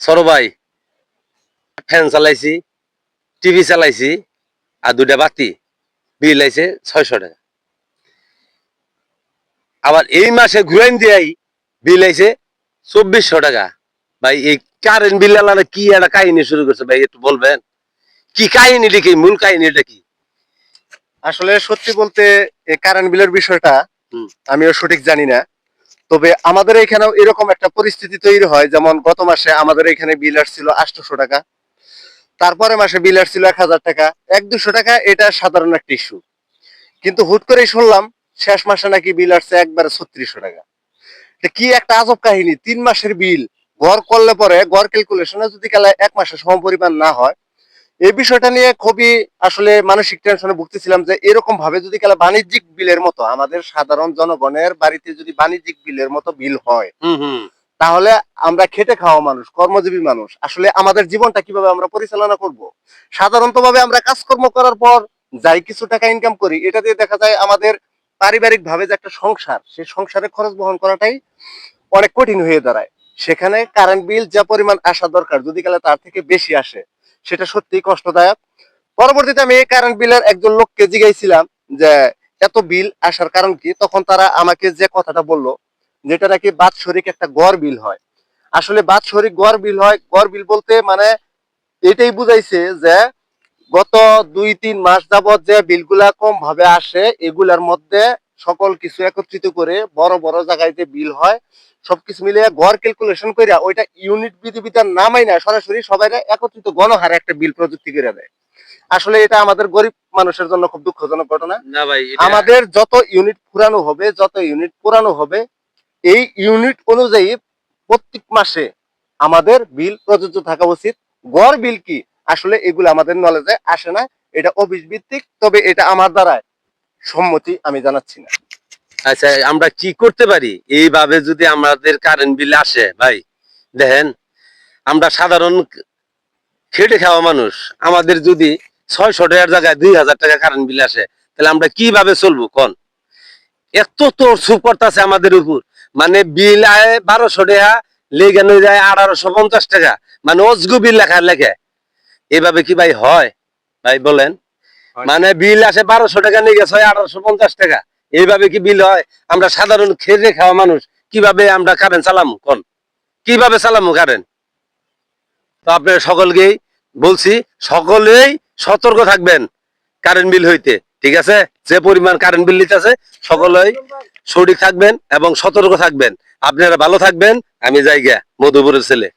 সরো ভাই। ফ্যান চালাইছি টিভি চালাইছি আর দুটা বাতি। বিল আইছে ছয়শো টাকা। আবার এই মাসে ঘুরাইন দিয়াই বিল আইছে চব্বিশশো টাকা। ভাই এই কারেন্ট বিল আলাদা কি একটা কাহিনী শুরু করছে ভাই একটু বলবেন? কি কাহিনীটা কি? মূল কাহিনীটা কি? আসলে সত্যি বলতে এই কারেন্ট বিলের বিষয়টা। আমিও সঠিক জানি না। তবে আমাদের এখানেও এরকম একটা পরিস্থিতি তৈরি হয়, যেমন গত মাসে আমাদের এখানে বিল আসছিল আটশোশো টাকা তারপরে মাসে বিল আসছিল এক হাজার টাকা, এক দুশো টাকা এটা সাধারণ একটা ইস্যু কিন্তু হুট করেই শুনলাম শেষ মাসে নাকি বিল আসছে একবারে ছত্রিশশো টাকা। কি একটা আজব কাহিনী, তিন মাসের বিল গড় করলে পরে গড় ক্যালকুলেশনে যদি এক মাসের সম পরিমাণ না হয় এই বিষয়টা নিয়ে খুবই আসলে মানসিক টেনশনে ভুগতেছিলাম যে এরকম ভাবে যদি কালে বাণিজ্যিক বিলের মতো আমাদের সাধারণ জনগণের বাড়িতে যদি বাণিজ্যিক বিলের মতো বিল হয় তাহলে আমরা খেটে খাওয়া মানুষ কর্মজীবী মানুষ। আসলে আমাদের জীবনটা কীভাবে আমরা পরিচালনা করব? সাধারণত ভাবে আমরা কাজকর্ম করার পর যাই কিছু টাকা ইনকাম করি এটা দিয়ে দেখা যায় আমাদের পারিবারিক ভাবে যে একটা সংসার সেই সংসারে খরচ বহন করাটাই অনেক কঠিন হয়ে দাঁড়ায়। সেখানে কারেন্ট বিল যা পরিমাণ আসা দরকার যদি কালে তার থেকে বেশি আসে। সেটা সত্যিই কষ্টদায়ক। পরবর্তীতে আমি এই কারেন্ট বিলের একজন লোককে জিজ্ঞাসিলাম যে, এত বিল আসার কারণ কি? তখন তারা আমাকে যে কথাটা বলল, যেটা নাকি বাৎসরিক একটা গড় বিল হয়। আসলে বাৎসরিক গড় বিল হয়, গড় বিল বলতে মানে এটাই বুঝাইছে যে, গত দুই তিন মাস যাবত যে বিলগুলা কম ভাবে আসে, এগুলার মধ্যে সকল কিছু একত্রিত করে বড় বড় জায়গায় যে বিল হয়। সবকিছু মিলে গড় ক্যালকুলেশন করে ওইটা ইউনিট বিধিবিধান নামাই না সরাসরি সবাই একত্রিত গণহারে একটা বিল প্রযুক্তি করে দেয়। আসলে এটা আমাদের গরিব মানুষের জন্য খুব দুঃখজনক ঘটনা। না ভাই আমাদের যত ইউনিট পুরানো হবে যত ইউনিট পুরানো হবে এই ইউনিট অনুযায়ী প্রত্যেক মাসে আমাদের বিল প্রযোজ্য থাকা উচিত। গড় বিল কি? আসলে এগুলো আমাদের নলেজে আসে না। এটা অফিস ভিত্তিক তবে এটা আমার দ্বারা সম্মতি আমি জানাচ্ছি না। আচ্ছা আমরা কি করতে পারি? এইভাবে যদি আমাদের কারেন্ট বিল আসে, ভাই, দেখেন, আমরা সাধারণ খেটে খাওয়া মানুষ। আমাদের যদি ছয়শো টাকার জায়গায় দুই হাজার টাকা কারেন্ট বিল আসে, তাহলে আমরা কীভাবে চলবো? কন? এত তোর সুপ করতেছে আমাদের উপর। মানে বিল আয় বারোশো টাকা, লেগে নিয়ে যায় আঠারোশো পঞ্চাশ টাকা। মানে অজগু বিল লেখা লেখে। এভাবে কি ভাই হয়? ভাই বলেন। মানে বিল আসে বারোশো টাকা নিয়ে গেছে আঠারোশো পঞ্চাশ টাকা। এইভাবে কি বিল হয়? আমরা সাধারণ খেয়ে খাওয়া মানুষ কীভাবে আমরা কারেন্ট চালামু? কোন? কীভাবে চালামু কারেন্ট তো আপনার সকলকেই বলছি সকলেই সতর্ক থাকবেন কারেন্ট বিল হইতে ঠিক আছে? যে পরিমাণ কারেন্ট বিল নিতেছে সকলেই সঠিক থাকবেন এবং সতর্ক থাকবেন। আপনারা ভালো থাকবেন। আমি যাই গিয়া মধুপুরের ছেলে।